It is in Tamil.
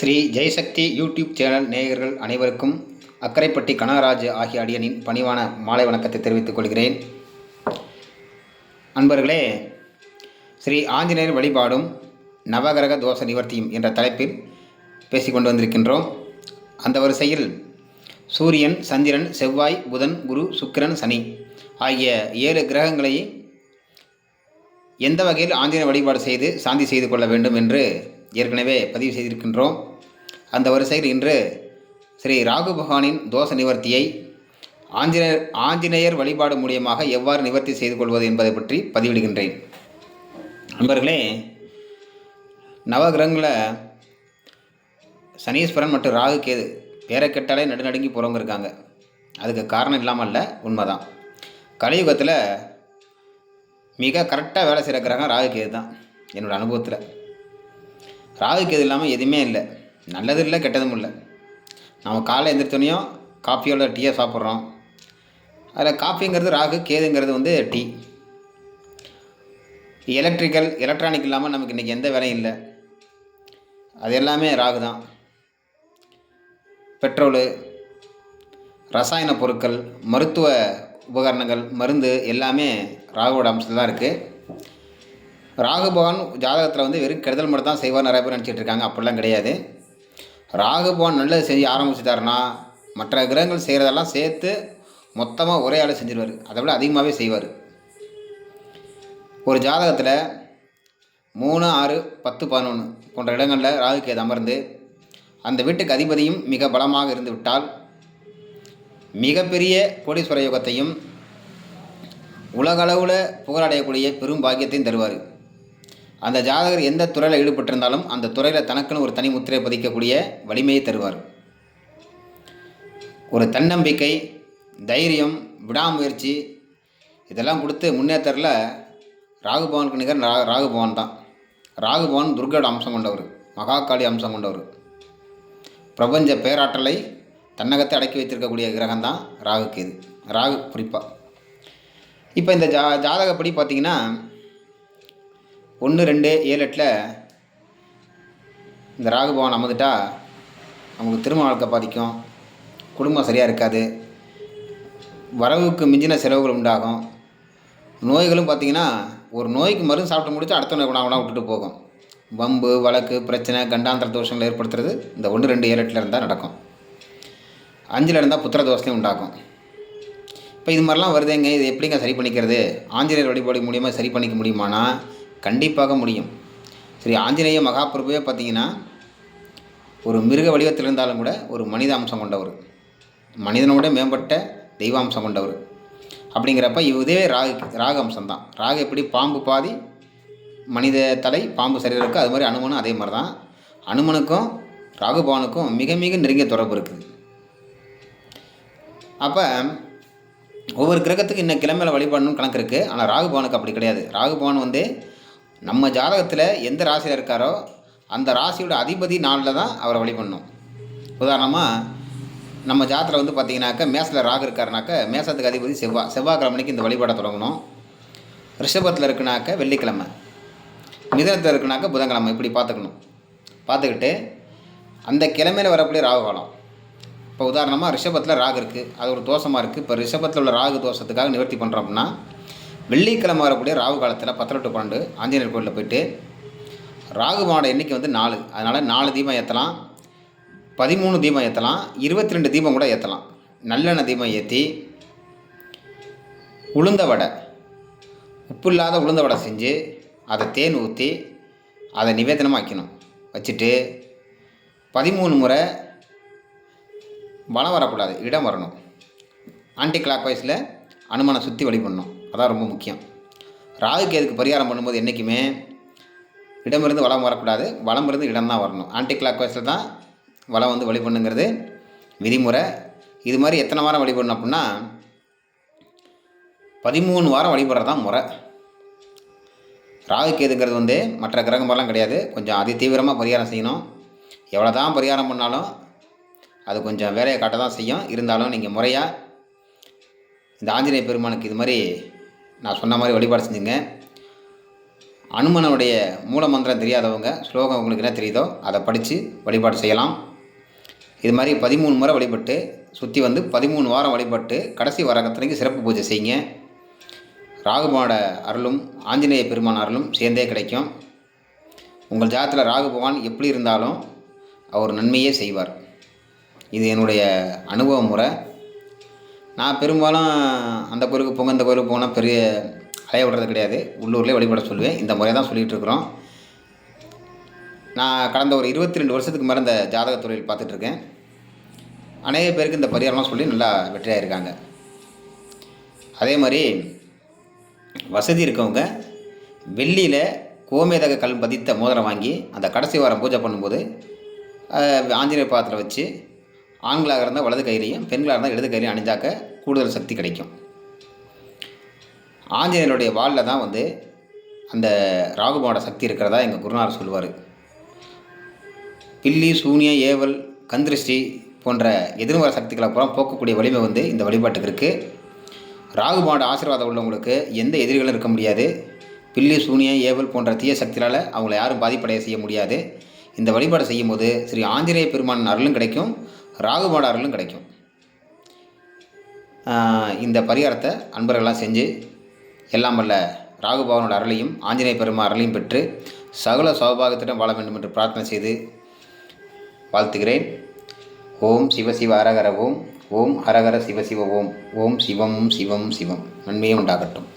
ஸ்ரீ ஜெயசக்தி யூடியூப் சேனல் நேயர்கள் அனைவருக்கும் அக்கரைப்பட்டி கனகராஜ் ஆகிய அடியனின் பணிவான மாலை வணக்கத்தை தெரிவித்துக் கொள்கிறேன். அன்பர்களே ஸ்ரீ ஆஞ்சநேயர் வழிபாடும் நவகிரக தோஷ நிவர்த்தியும் என்ற தலைப்பில் பேசிக்கொண்டு வந்திருக்கின்றோம். அந்த வரிசையில் சூரியன் சந்திரன் செவ்வாய் புதன் குரு சுக்கிரன் சனி ஆகிய ஏழு கிரகங்களை எந்த வகையில் ஆஞ்சநேயர் வழிபாடு செய்து சாந்தி செய்து கொள்ள வேண்டும் என்று ஏற்கனவே பதிவு செய்திருக்கின்றோம். அந்த வரிசையில் இன்று ஸ்ரீ ராகு பகவானின் தோஷ நிவர்த்தியை ஆஞ்சநேயர் ஆஞ்சநேயர் வழிபாடு மூலியமாக எவ்வாறு நிவர்த்தி செய்து கொள்வது என்பதை பற்றி பதிவிடுகின்றேன். நண்பர்களே நவகிரகங்களில் சனீஸ்வரன் மற்றும் ராகு கேது பேரை கெட்டாலே நடுநடுங்கி போகிறவங்க இருக்காங்க. அதுக்கு காரணம் இல்லாமல் இல்லை உண்மைதான். கலியுகத்தில் மிக கரெக்டாக வேலை செய்கிற கிரகம் ராகு கேது தான் என்னோடய அனுபவத்தில். ராகு கேது இல்லாமல் எதுவுமே இல்லை. நல்லதும் இல்லை கெட்டதும் இல்லை. நம்ம காலை எந்திரிச்சோனையும் காஃபியோட டீயை சாப்பிட்றோம். அதில் காஃபிங்கிறது ராகு கேதுங்கிறது வந்து டீ. எலக்ட்ரிக்கல் எலக்ட்ரானிக் இல்லாமல் நமக்கு இன்றைக்கி எந்த வேலையும் இல்லை. அது எல்லாமே ராகு தான். பெட்ரோலு ரசாயன பொருட்கள் மருத்துவ உபகரணங்கள் மருந்து எல்லாமே ராகுவோட அம்சத்தில் தான் இருக்குது ராகு பகவான் ஜாதகத்தில் வந்து வெறும் கெடுதல் மட்டும் தான் செய்வார் நிறைய பேர் நினச்சிட்டு இருக்காங்க. அப்படிலாம் கிடையாது. ராகு நல்லது செய்ய ஆரம்பிச்சிட்டாருன்னா மற்ற கிரகங்கள் செய்கிறதெல்லாம் சேர்த்து மொத்தமாக ஒரே ஆள் செஞ்சிருவார். அதை விட அதிகமாகவே செய்வார். ஒரு ஜாதகத்தில் மூணு ஆறு பத்து பதினொன்று போன்ற இடங்களில் ராகு கேது அமர்ந்து அந்த வீட்டுக்கு அதிபதியும் மிக பலமாக இருந்து விட்டால் மிகப்பெரிய கோடீஸ்வர யோகத்தையும் உலகளவில் புகழடையக்கூடிய பெரும் பாக்கியத்தையும் தருவார். அந்த ஜாதகர் எந்த துறையில் ஈடுபட்டிருந்தாலும் அந்த துறையில் தனக்குன்னு ஒரு தனி முத்திரை பதிக்கக்கூடிய வலிமையை தருவார். ஒரு தன்னம்பிக்கை தைரியம் விடாமுயற்சி இதெல்லாம் கொடுத்து முன்னேற்றத்தில் ராகுபவனுக்கு நிகர் ரா ராகுபவன் தான். ராகுபவன் துர்கோட அம்சம் கொண்டவர் மகாகாளி அம்சம் கொண்டவர். பிரபஞ்ச பேராற்றலை தன்னகத்தை அடக்கி வைத்திருக்கக்கூடிய கிரகம் தான் ராகு கேது ராகு குறிப்பாக இப்போ இந்த ஜா ஜாதகப்படி பார்த்தீங்கன்னா ஒன்று ரெண்டு ஏழு எட்டில் இந்த ராகு பவன் அமர்ந்துட்டா அவங்களுக்கு திருமண வாழ்க்கை பாதிக்கும். குடும்பம் சரியாக இருக்காது. வரவுக்கு மிஞ்சின செலவுகள் உண்டாகும். நோய்களும் பார்த்திங்கன்னா ஒரு நோய்க்கு மருந்து சாப்பிட்டு முடிச்சு அடுத்த நோய் குணம் விட்டுட்டு போகும். வம்பு வழக்கு பிரச்சனை கண்டாந்திர தோஷங்கள் ஏற்படுத்துறது இந்த ஒன்று ரெண்டு ஏழு எட்டில் இருந்தால் நடக்கும். அஞ்சில் இருந்தால் புத்திர தோஷத்தையும் உண்டாகும் இப்போ இது மாதிரிலாம் வருதுங்க இது எப்படிங்க சரி பண்ணிக்கிறது? ஆஞ்சநேயர் வழிபாடு மூலியமாக சரி பண்ணிக்க முடியுமானா? கண்டிப்பாக முடியும். சரி ஆஞ்சநேய மகாபிரபுவே பார்த்தீங்கன்னா ஒரு மிருக வடிவத்தில் இருந்தாலும் கூட ஒரு மனித அம்சம் கொண்டவர். மனிதனோட மேம்பட்ட தெய்வ அம்சம் கொண்டவர். அப்படிங்கிறப்ப இதுவே ராகு ராகு அம்சம் தான் ராகு எப்படி? பாம்பு பாதி மனித தலை பாம்பு சரீரம் இருக்குது அது மாதிரி அனுமனும் அதே மாதிரி தான் அனுமனுக்கும் ராகுபவனுக்கும் மிக மிக நெருங்கிய தொடர்பு இருக்குது அப்போ ஒவ்வொரு கிரகத்துக்கு இன்னும் கிழமையில் வழிபடணும்னு கணக்கு இருக்குது ஆனால் ராகுபவனுக்கு அப்படி கிடையாது. ராகுபவன் வந்து நம்ம ஜாதகத்தில் எந்த ராசியில் இருக்காரோ அந்த ராசியோட அதிபதி நாளில் தான் அவரை வழிபடணும் உதாரணமாக நம்ம ஜாதத்தில் வந்து பார்த்தீங்கன்னாக்கா மேசத்தில் ராகு இருக்காருனாக்கா மேசத்துக்கு அதிபதி செவ்வாய் செவ்வாய்க்கிழமைக்கு இந்த வழிபாட தொடங்கணும். ரிஷபத்தில் இருக்குனாக்க வெள்ளிக்கிழமை. மிதனத்தில் இருக்குனாக்க புதன்கிழமை இப்படி பார்த்துக்கணும் பார்த்துக்கிட்டு அந்த கிழமையில் வரக்கூடிய ராகு காலம். இப்போ உதாரணமாக ரிஷபத்தில் ராகு இருக்குது அது ஒரு தோஷமாக இருக்குது இப்போ ரிஷபத்தில் உள்ள ராகு தோஷத்துக்காக நிவர்த்தி பண்ணுறோம் அப்படின்னா வெள்ளிக்கிழமை வரக்கூடிய ராகு காலத்தில் பத்தரை டு பன்னெண்டு ஆஞ்சநேயர் கோயிலில் போயிட்டு ராகு எண்ணிக்கை வந்து நாலு. அதனால் நாலு தீபம் ஏற்றலாம் பதிமூணு தீபம் ஏற்றலாம் இருபத்தி ரெண்டு தீபம் கூட ஏற்றலாம் நல்லெண்ணெய் தீபம் ஏற்றி உளுந்த வடை உப்பு இல்லாத உளுந்த வடை செஞ்சு அதை தேன் ஊற்றி அதை நிவேதனமாக வைக்கணும். வச்சுட்டு பதிமூணு முறை வளம் வரக்கூடாது. இடம் வரணும். ஆன்டி கிளாக் வைஸில் அனுமனை சுற்றி வழி பண்ணணும். அதான் ரொம்ப முக்கியம். ராகுக்கு எதுக்கு பரிகாரம் பண்ணும்போது என்றைக்குமே இடமிருந்து வளம் வரக்கூடாது. வளம் இருந்து இடம் தான் வரணும். ஆன்டி கிளாக் வயசில் தான் வளம் வந்து வழிபண்ணுங்கிறது விதிமுறை. இது மாதிரி எத்தனை வாரம் வழிபடணும் அப்படின்னா பதிமூணு வாரம் வழிபடுறது தான் முறை. ராகு கேதுங்கிறது வந்து மற்ற கிரகம் மாதிரிலாம் கிடையாது. கொஞ்சம் அதி தீவிரமாக பரிகாரம் செய்யணும். எவ்வளோ தான் பரிகாரம் பண்ணாலும் அது கொஞ்சம் வேலையை காட்ட தான் செய்யும். இருந்தாலும் நீங்கள் முறையாக இந்த ஆஞ்சநேய பெருமானுக்கு இது மாதிரி நான் சொன்ன மாதிரி வழிபாடு செஞ்சுங்க. அனுமனுடைய மூல மந்திரம் தெரியாதவங்க ஸ்லோகம் உங்களுக்கு என்ன தெரியுதோ அதை படித்து வழிபாடு செய்யலாம். இது மாதிரி பதிமூணு முறை வழிபட்டு சுற்றி வந்து பதிமூணு வாரம் வழிபட்டு கடைசி வரகத்தனைக்கு சிறப்பு பூஜை செய்யுங்க. ராகுபவனோட அருளும் ஆஞ்சநேய பெருமான் அருளும் சேர்ந்தே கிடைக்கும். உங்கள் ஜாதத்தில் ராகு பகவான் எப்படி இருந்தாலும் அவர் நன்மையே செய்வார். இது என்னுடைய அனுபவ முறை. நான் பெரும்பாலும் அந்த கோயிலுக்கு போங்க இந்த கோயிலுக்கு போனால் பெரிய அலைய விடுறது கிடையாது. உள்ளூர்லேயே வழிபட சொல்லுவேன். இந்த முறையை தான் சொல்லிகிட்டு இருக்கிறோம். நான் கடந்த ஒரு இருபத்தி ரெண்டு வருஷத்துக்கு மேலே இந்த ஜாதக தொழில் பார்த்துட்ருக்கேன் அநேக பேருக்கு இந்த பரிகாரம்லாம் சொல்லி நல்லா வெற்றியாக இருக்காங்க அதே மாதிரி வசதி இருக்கவங்க வெள்ளியில் கோமேதக கல் பதித்த மோதிரம் வாங்கி அந்த கடைசி வாரம் பூஜை பண்ணும்போது ஆஞ்சநேயர் பாத்திரம் வச்சு ஆண்களாக இருந்தால் வலது கையிலையும் பெண்களாக இருந்தால் இடது கையிலையும் அணிஞ்சாக்க கூடுதல் சக்தி கிடைக்கும். ஆஞ்சநேயனுடைய வாழில் தான் வந்து அந்த ராகுபோட சக்தி இருக்கிறதா எங்கள் குருநாதர் சொல்லுவார். பில்லி சூனிய ஏவல் கந்திருஷ்டி போன்ற எதிர்மறை சக்திகளை அப்புறம் போக்கக்கூடிய வலிமை வந்து இந்த வழிபாட்டுக்கு இருக்குது ராகுபாட ஆசீர்வாதம் உள்ளவங்களுக்கு எந்த எதிரிகளும் இருக்க முடியாது. பில்லி சூனிய ஏவல் போன்ற தீய சக்திகளால் அவங்கள யாரும் பாதிப்படைய செய்ய முடியாது. இந்த வழிபாடு செய்யும்போது ஸ்ரீ ஆஞ்சநேய பெருமான் அருளும் கிடைக்கும். ராகுபாட அருளும் கிடைக்கும். இந்த பரிகாரத்தை அன்பர்கள்லாம் செஞ்சு எல்லாம் வல்ல ராகுபவனோட அருளையும் ஆஞ்சநேய பெருமா அருளையும் பெற்று சகல சௌபாகத்திடம் வாழ வேண்டும் என்று பிரார்த்தனை செய்து வாழ்த்துகிறேன். ஓம் சிவசிவ அரகர ஓம் ஓம் ஹரஹர சிவசிவ ஓம் ஓம் சிவம் சிவம் சிவம். நன்மையே உண்டாகட்டும்.